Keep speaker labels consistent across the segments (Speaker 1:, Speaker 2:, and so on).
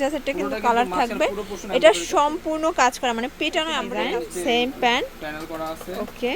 Speaker 1: জাসেরটা কিন্তু কালার থাকবে। এটা সম্পূর্ণ কাজ করা মানে পেটানো আমরা সেম প্যান্ট
Speaker 2: প্যানেল করা আছে।
Speaker 1: ওকে।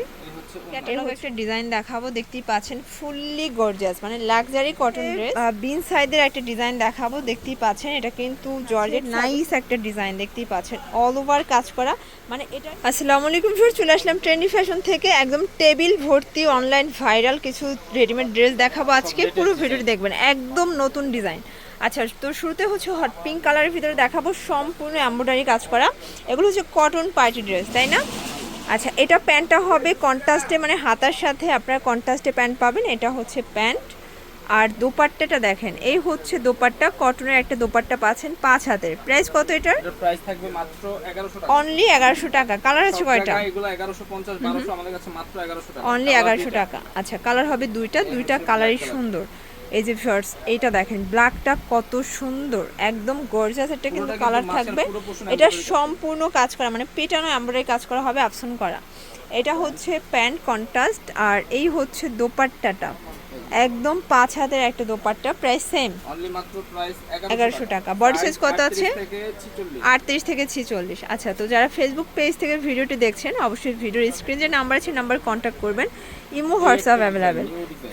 Speaker 1: ক্যাটালগ একটা ডিজাইন দেখাবো দেখতেই পাচ্ছেন ফুললি গর্জিয়াস মানে লাক্সারি কটন ড্রেস বিন সাইডের একটা ডিজাইন দেখাবো দেখতেই পাচ্ছেন এটা কিন্তু জর্জেট নাইস একটা ডিজাইন দেখতেই পাচ্ছেন অল ওভার কাজ করা। মানে এটা আসসালামু আলাইকুম স্যার চলে আসলাম ট্রেন্ডি ফ্যাশন থেকে একদম টেবিল ভর্তি অনলাইন ভাইরাল কিছু রেডিমেড ড্রেস দেখাবো আজকে। পুরো। ভিডিওটি দেখবেন একদম নতুন ডিজাইন আচ্ছা তো শুরুতে হচ্ছে হট পিঙ্ক কালারের ভিতরে দেখাবো সম্পূর্ণ এম্ব্রয়ডারি কাজ করা। এগুলো হচ্ছে কটন পার্টি ড্রেস তাই না? আচ্ছা এটা প্যান্টটা হবে কন্ট্রাস্টে মানে হাতার সাথে আপনারা কন্ট্রাস্টে প্যান্ট পাবেন এটা হচ্ছে প্যান্ট। আর দোপাট্টাটা দেখেন এই হচ্ছে দোপাট্টা কটনের একটা দোপাট্টা পাচ্ছেন পাঁচ হাতের। প্রাইস কত এটার?
Speaker 2: প্রাইস থাকবে মাত্র 1100 টাকা।
Speaker 1: অনলি এগারোশো টাকা। কালার আছে কয়টা?
Speaker 2: এগুলো 1150 1200 আমাদের কাছে মাত্র 1100 টাকা।
Speaker 1: অনলি এগারোশো। টাকা। আচ্ছা কালার হবে দুইটা দুইটা কালারই সুন্দর। এই যে শর্টস এইটা দেখেন ব্ল্যাকটা কত সুন্দর একদম গর্জাস একটা কিন্তু
Speaker 2: কিন্তু
Speaker 1: কালার থাকবে। এটা সম্পূর্ণ কাজ করা মানে পেটানো এমব্রয়ডারি কাজ করা হবে অপশন করা। এটা হচ্ছে প্যান্ট কন্ট্রাস্ট আর এই হচ্ছে দোপাট্টাটা। একদম পাঁচ হাতের একটা দোপাট্টা প্রাইস সেম
Speaker 2: এগারোশো মাত্র প্রাইস
Speaker 1: 1100 টাকা। বডি সাইজ কত আছে?
Speaker 2: থেকে 46
Speaker 1: আটত্রিশ থেকে ছিচল্লিশ। আচ্ছা তো যারা ফেসবুক পেজ থেকে ভিডিওটি দেখছেন অবশ্যই ভিডিওর স্ক্রিন যে নাম্বার আছে নাম্বার কন্ট্যাক্ট করবেন। ইমো হোয়াটসঅ্যাপ অ্যাভেলেবেল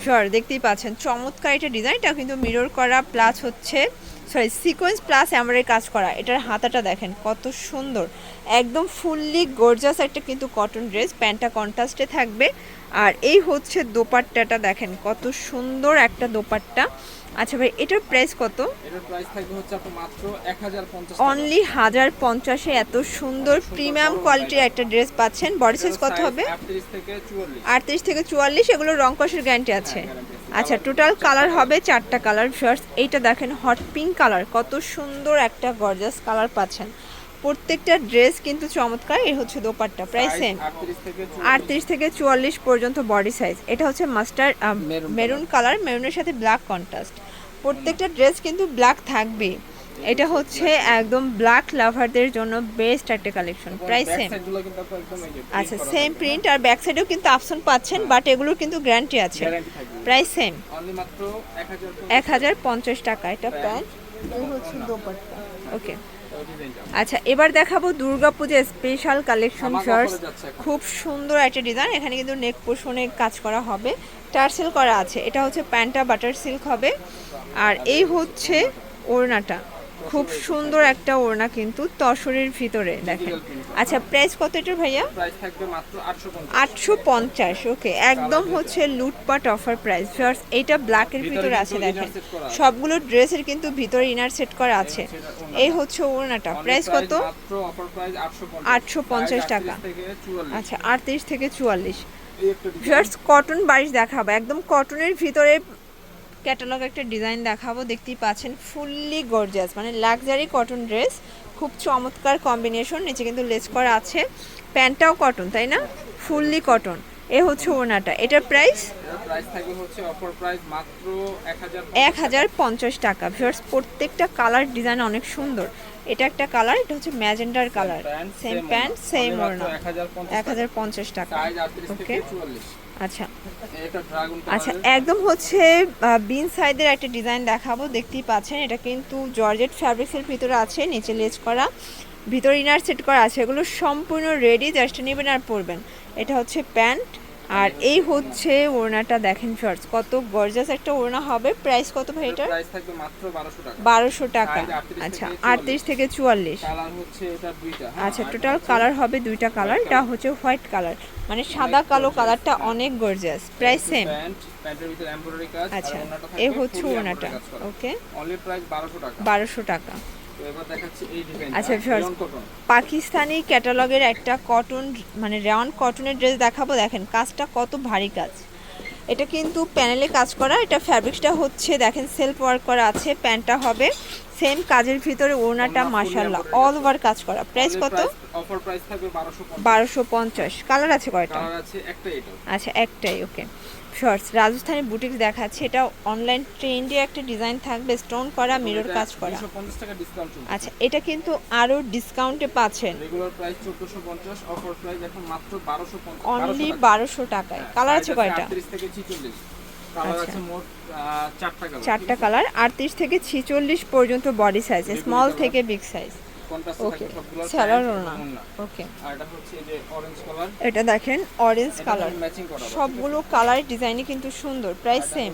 Speaker 1: শর দেখতেই পাচ্ছেন। চমৎকার এটা ডিজাইনটা কিন্তু মিরর করা প্লাস হচ্ছে সরি সিকোয়েন্স প্লাস এমব্রয়ডারি কাজ করা। এটার হাতাটা দেখেন কত সুন্দর। একদম ফুললি গর্জাস একটা কিন্তু কটন ড্রেস প্যান্টটা কন্ট্রাস্টে থাকবে। আর এই হচ্ছে দোপাট্টাটা দেখেন কত সুন্দর একটা দোপাট্টা। আচ্ছা ভাই এটার প্রাইস কত?
Speaker 2: এটার প্রাইস থাকবে হচ্ছে মাত্র 1050
Speaker 1: অনলি হাজার পঞ্চাশে এত সুন্দর প্রিমিয়াম কোয়ালিটির একটা ড্রেস পাচ্ছেন। বডি সাইজ কত হবে?
Speaker 2: 38 থেকে 44
Speaker 1: আটত্রিশ থেকে চুয়াল্লিশ এগুলো রং কষের গ্যারান্টি আছে। আচ্ছা টোটাল কালার হবে চারটা কালার ফার্স্ট এইটা দেখেন হট পিঙ্ক কালার কত সুন্দর একটা গর্জাস কালার পাচ্ছেন। প্রত্যেকটা ড্রেস কিন্তু চমৎকার এই হচ্ছে দোপাট্টা। প্রায় সেম
Speaker 2: 38 থেকে 44
Speaker 1: আটত্রিশ থেকে চুয়াল্লিশ পর্যন্ত বডি সাইজ এটা হচ্ছে মাস্টার মেরুন কালার মেরুনের সাথে ব্ল্যাক কন্ট্রাস্ট প্রত্যেকটা ড্রেস কিন্তু ব্ল্যাক থাকবে এটা হচ্ছে একদম ব্ল্যাক লাভারদের জন্য বেস্ট একটা কালেকশন প্রাইস সেম আচ্ছা সেম প্রিন্ট আর ব্যাক সাইডেও কিন্তু অপশন পাচ্ছেন বাট এগুলোর কিন্তু গ্যারান্টি আছে। প্রাইস সেম
Speaker 2: অনলি মাত্র 1050
Speaker 1: এক হাজার পঞ্চাশ টাকা এটা প্যান্ট এই হচ্ছে দোপাট্টা। ওকে আচ্ছা এবার দেখাবো দুর্গাপূজা স্পেশাল কালেকশন শার্টস। খুব সুন্দর একটা ডিজাইন এখানে কিন্তু নেক পোর্শনে কাজ করা হবে। টার্সেল করা আছে। এটা হচ্ছে প্যান্টটা বাটার সিল্ক হবে। আর এই হচ্ছে ওড়নাটা। খুব সুন্দর একটা ওড়না কিন্তু তসরের ভিতরে দেখেন। আচ্ছা প্রাইস কত এটার ভাইয়া?
Speaker 2: প্রাইস থাকবে মাত্র 850
Speaker 1: আটশো পঞ্চাশ ওকে একদম হচ্ছে লুটপাট অফার প্রাইস ফার্স্ট এইটা ব্ল্যাকের
Speaker 2: ভিতরে
Speaker 1: ভিতরে আছে দেখেন। সবগুলো ড্রেসের কিন্তু ভিতরে ইনার সেট করা আছে।
Speaker 2: এটা।
Speaker 1: এই হচ্ছে ওড়নাটা। প্রাইস কত?
Speaker 2: মাত্র অফার প্রাইস 850
Speaker 1: 850
Speaker 2: Size
Speaker 1: টাকা।
Speaker 2: 38 থেকে 44
Speaker 1: আচ্ছা আটত্রিশ থেকে চুয়াল্লিশ। ফার্স্ট কটন বারিশ দেখাবো। একদম কটনের ভিতরে ক্যাটালগ একটা ডিজাইন দেখাবো দেখতেই পাচ্ছেন ফুললি গর্জিয়াস মানে লাক্সারি কটন ড্রেস খুব চমৎকার কম্বিনেশন নিচে কিন্তু লেস করা আছে প্যান্টটাও কটন তাই না? ফুললি কটন এ হচ্ছে ওনাটা এটার প্রাইস
Speaker 2: এটার প্রাইস থাকবে হচ্ছে অফার প্রাইস মাত্র 1000
Speaker 1: এক হাজার পঞ্চাশ টাকা ভিউয়ার্স প্রত্যেকটা কালার ডিজাইন অনেক সুন্দর এটা একটা কালার এটা হচ্ছে ম্যাজেন্ডার কালার সেম প্যান্ট সেম ওড়না এক হাজার পঞ্চাশ টাকা। ওকে
Speaker 2: থেকে 44
Speaker 1: আচ্ছা। আচ্ছা একদম হচ্ছে বিন সাইডের একটা ডিজাইন দেখাবো দেখতেই পাচ্ছেন এটা কিন্তু জর্জেট ফ্যাব্রিক্সের ভিতরে আছে নিচে লেজ করা ভিতরে ইনার সেট করা আছে এগুলো সম্পূর্ণ রেডি জাস্ট নেবেন আর পরবেন। এটা হচ্ছে প্যান্ট আর এই হচ্ছে ওড়নাটা দেখেন শর্টস কত গর্জাস একটা ওড়না হবে। প্রাইস কত ভাই এটার?
Speaker 2: প্রাইস থাকবে মাত্র 1200 টাকা।
Speaker 1: বারোশো টাকা।
Speaker 2: Size 38
Speaker 1: আচ্ছা
Speaker 2: থেকে
Speaker 1: আটত্রিশ থেকে চুয়াল্লিশ।
Speaker 2: কালার হচ্ছে এটা দুইটা। হ্যাঁ,
Speaker 1: আচ্ছা টোটাল কালার হবে দুইটা কালার এটা হচ্ছে হোয়াইট কালার মানে সাদা কালো কালারটা অনেক গর্জিয়াস প্রাইস সেম
Speaker 2: প্যান্ট প্যান্টের ভিতরে এমব্রয়ডারি কাজ
Speaker 1: আচ্ছা
Speaker 2: আর ওড়নাটা
Speaker 1: এ
Speaker 2: থাকবে
Speaker 1: হচ্ছে ওড়নাটা। ওকে
Speaker 2: অনলি প্রাইস 1200 টাকা।
Speaker 1: বারোশো টাকা। আচ্ছা, পাকিস্তানি ক্যাটালগের একটা কটন মানে রাউন্ড কটনের ড্রেস দেখাবো। দেখেন কাজটা কত ভারী কাজ। এটা কিন্তু প্যানেলে কাজ করা এটা ফ্যাব্রিক্সটা হচ্ছে দেখেন সেলফ ওয়ার্ক করা আছে প্যান্টটা হবে। সেম কাজের ভিতরে ওড়নাটা
Speaker 2: ওড়না
Speaker 1: মাশাল্লাহ অল ওভার কাজ করা। প্রাইস কত?
Speaker 2: অফার প্রাইস থাকবে 1250
Speaker 1: বারোশো পঞ্চাশ। কালার আছে কয়টা?
Speaker 2: কালার আছে একটা এটা।
Speaker 1: আচ্ছা একটাই ওকে শর্টস রাজস্থানি বুটিক্স দেখাচ্ছে। এটা অনলাইন ট্রেন্ডে একটা ডিজাইন থাকবে স্টোন করা মিরর কাজ করা।
Speaker 2: 250 টাকা ডিসকাউন্ট চলছে।
Speaker 1: আচ্ছা এটা কিন্তু আরও ডিসকাউন্টে পাচ্ছেন।
Speaker 2: রেগুলার প্রাইস 1450 অফার প্রাইস এখন মাত্র 1250
Speaker 1: অনলি বারোশো টাকায়। কালার আছে কয়টা?
Speaker 2: 38 থেকে 46
Speaker 1: আচ্ছা।
Speaker 2: চারটা কালার
Speaker 1: আটত্রিশ থেকে ছিচল্লিশ পর্যন্ত বডি সাইজ স্মল থেকে বিগ সাইজ
Speaker 2: এটা
Speaker 1: এটা দেখেন অরেঞ্জ কালার? সবগুলো কালার ডিজাইনই কিন্তু সুন্দর প্রাইস সেম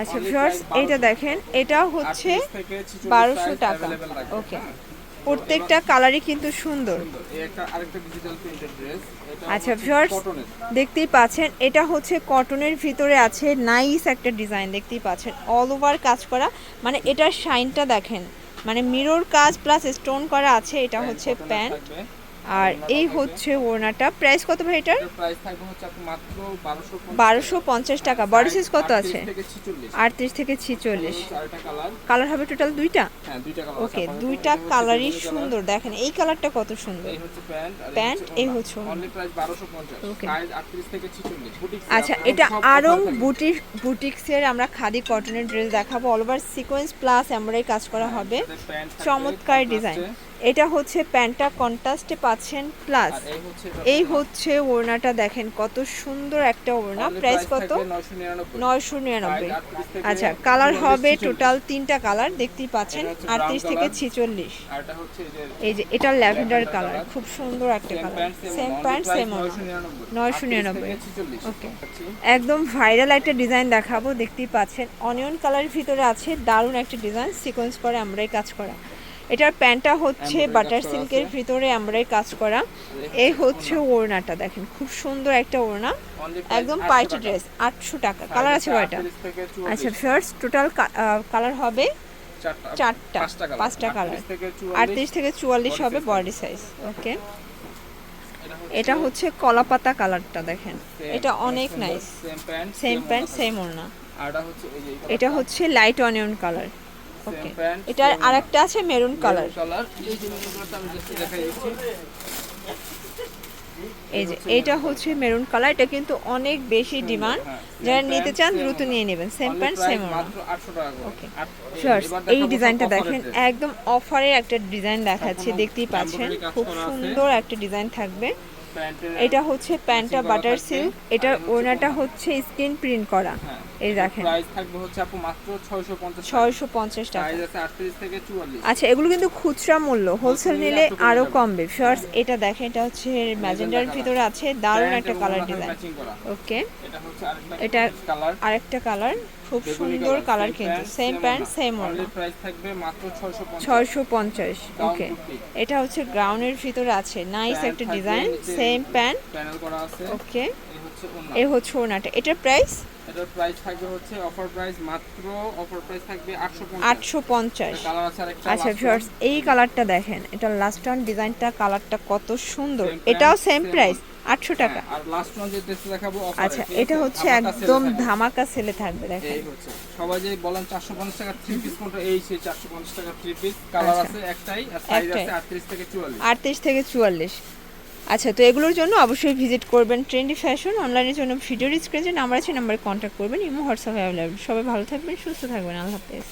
Speaker 1: আচ্ছা ভিউয়ার্স এইটা দেখেন এটা হচ্ছে
Speaker 2: 38 থেকে 46
Speaker 1: বারোশো টাকা। ওকে
Speaker 2: হ্যাঁ।
Speaker 1: প্রত্যেকটা কালারই কিন্তু সুন্দর।
Speaker 2: এটা
Speaker 1: আচ্ছা,
Speaker 2: কটনের
Speaker 1: দেখতেই পাচ্ছেন এটা হচ্ছে কটনের ভিতরে আছে নাইস একটা ডিজাইন দেখতেই পাচ্ছেন অল ওভার কাজ করা। মানে এটার শাইনটা দেখেন মানে মিরর কাজ প্লাস স্টোন করা আছে এটা হচ্ছে প্যান্ট আর এই হচ্ছে ওড়নাটা। প্রাইস কত ভাই এটার?
Speaker 2: প্রাইস থাকবে হচ্ছে আপনি মাত্র 1250
Speaker 1: বারোশো পঞ্চাশ টাকা। বডি সাইজ কত আছে
Speaker 2: 38
Speaker 1: আছে?
Speaker 2: থেকে 46
Speaker 1: আটত্রিশ থেকে ছিচল্লিশ।
Speaker 2: কালার
Speaker 1: হবে টোটাল দুইটা?
Speaker 2: হ্যাঁ দুইটা কালার
Speaker 1: ওকে দুইটা কালারই সুন্দর। দেখেন এই কালারটা কত সুন্দর।
Speaker 2: এই হচ্ছে প্যান্ট আর
Speaker 1: প্যান্ট, এই হচ্ছে।
Speaker 2: Only price 1250
Speaker 1: Okay.
Speaker 2: সাইজ 38 থেকে 46 বুটিক
Speaker 1: আচ্ছা এটা আরং বুটিক বুটিক্সের আমরা খাদি কটনের ড্রেস দেখাবো। All over sequence plus embroidery কাজ করা হবে। চমৎকার ডিজাইন এটা হচ্ছে প্যান্টটা কন্ট্রাস্টে পাচ্ছেন প্লাস
Speaker 2: এই হচ্ছে
Speaker 1: ওড়নাটা দেখেন কত সুন্দর একটা ওড়না। প্রাইস কত? নয়শো নিরানব্বই।
Speaker 2: Size 38 থেকে
Speaker 1: আচ্ছা কালার হবে টোটাল তিনটা কালার দেখতেই পাচ্ছেন আটত্রিশ থেকে। ছিচল্লিশ।
Speaker 2: এই যে
Speaker 1: এটা ল্যাভেন্ডার কালার খুব সুন্দর একটা কালার সেম প্যান্ট সেম নয়শো নিরানব্বই। ওকে একদম ভাইরাল একটা ডিজাইন দেখাবো দেখতেই পাচ্ছেন। অনিয়ন কালারের ভিতরে আছে দারুণ একটা ডিজাইন সিকোয়েন্স করে আমরাই কাজ করা। এটার প্যান্টটা হচ্ছে বাটার সিল্কের ভিতরে আমরাই কাজ করা। এই হচ্ছে ওড়নাটা দেখেন খুব সুন্দর একটা ওড়না। একদম পার্টি ড্রেস আটশো টাকা। কালার আছে কয়টা আচ্ছা ফার্স্ট টোটাল কালার হবে চারটা, পাঁচটা কালার আটত্রিশ থেকে চুয়াল্লিশ হবে বডি সাইজ ওকে এটা হচ্ছে কলাপাতা কালারটা দেখেন। এটা অনেক নাইস
Speaker 2: সেম প্যান্ট
Speaker 1: সেম ওড়না।
Speaker 2: এটা হচ্ছে
Speaker 1: লাইট অনিয়ন কালার ওকে এটার আরেকটা আছে মেরুন কালার
Speaker 2: কালার এই যে মেরুন কালারটা আমি জাস্ট দেখাই দিচ্ছি।
Speaker 1: এই যে এটা হচ্ছে মেরুন কালার এটা কিন্তু অনেক বেশি ডিমান্ড যারা নিতে চান দ্রুত নিয়ে নেবেন। সেম প্যান্ট সেম ওড়না
Speaker 2: মাত্র 800 টাকা করে।
Speaker 1: Okay.
Speaker 2: আট-
Speaker 1: Sure,
Speaker 2: এবার
Speaker 1: এই ডিজাইনটা দেখেন। একদম অফারের একটা ডিজাইন দেখাচ্ছে দেখতেই পাচ্ছেন। খুব সুন্দর একটা ডিজাইন থাকবে। এটা হচ্ছে প্যান্টটা বাটার। সিল্ক। এটার
Speaker 2: এই হচ্ছে
Speaker 1: স্ক্রিন প্রিন্ট করা।
Speaker 2: হ্যাঁ,
Speaker 1: এই দেখেন।
Speaker 2: প্রাইস থাকবে হচ্ছে আপু মাত্র 650
Speaker 1: ছয়শো পঞ্চাশ টাকা।
Speaker 2: সাইজ আছে 38 থেকে 44
Speaker 1: আচ্ছা এগুলো কিন্তু খুচরা মূল্য। হোলসেল
Speaker 2: নিলে আরও।
Speaker 1: কমবে। ফার্স্ট এটা দেখেন এটা হচ্ছে ম্যাজেন্ডার ভিতরে আছে। দারুণ একটা কালার ডিজাইন ওকে
Speaker 2: এটা হচ্ছে আরেকটা কালার
Speaker 1: আরেকটা কালার খুব সুন্দর কালার কিন্তু সেম প্যান্ট। সেম
Speaker 2: Only
Speaker 1: ওড়না
Speaker 2: price থাকবে মাত্র 650
Speaker 1: ছয়শো পঞ্চাশ ওকে এটা হচ্ছে গ্রাউন্ডের ভিতরে আছে নাইস একটা ডিজাইন সেম প্যান্ট
Speaker 2: প্যানেল করা আছে।
Speaker 1: ওকে
Speaker 2: এই হচ্ছে
Speaker 1: ওনাটা এটার প্রাইস
Speaker 2: এটার প্রাইস থাকবে হচ্ছে অফার প্রাইস মাত্র অফার প্রাইস থাকবে 850
Speaker 1: আটশো পঞ্চাশ।
Speaker 2: কালার আছে আরেকটা
Speaker 1: আচ্ছা ভিউয়ার্স এই কালারটা দেখেন এটা লাস্ট অন ডিজাইনটা কালারটা কত সুন্দর। এটাও সেম প্রাইস আটশো টাকা।
Speaker 2: হ্যাঁ, আর লাস্ট ওয়ান যে ড্রেসটা দেখাবো
Speaker 1: আচ্ছা এটা হচ্ছে একদম ধামাকা সেলে থাকবে দেখেন।
Speaker 2: এই হচ্ছে। সবাই যে বলেন 450 টাকা থ্রি পিস কোনটা? এই সেই 450 টাকা থ্রি পিস কালার। আছে একটাই আর সাইজ
Speaker 1: একটাই।
Speaker 2: আছে 38 থেকে 44
Speaker 1: আটত্রিশ থেকে চুয়াল্লিশ। আচ্ছা তো এগুলোর জন্য অবশ্যই ভিজিট করবেন ট্রেন্ডি ফ্যাশন অনলাইনের জন্য। ভিডিওর স্ক্রিনে নাম্বার আছে নাম্বারে কন্ট্যাক্ট করবেন। ইমো হোয়াটসঅ্যাপ অ্যাভেলেবল সবাই ভালো থাকবেন সুস্থ থাকবেন। আল্লাহ হাফেজ।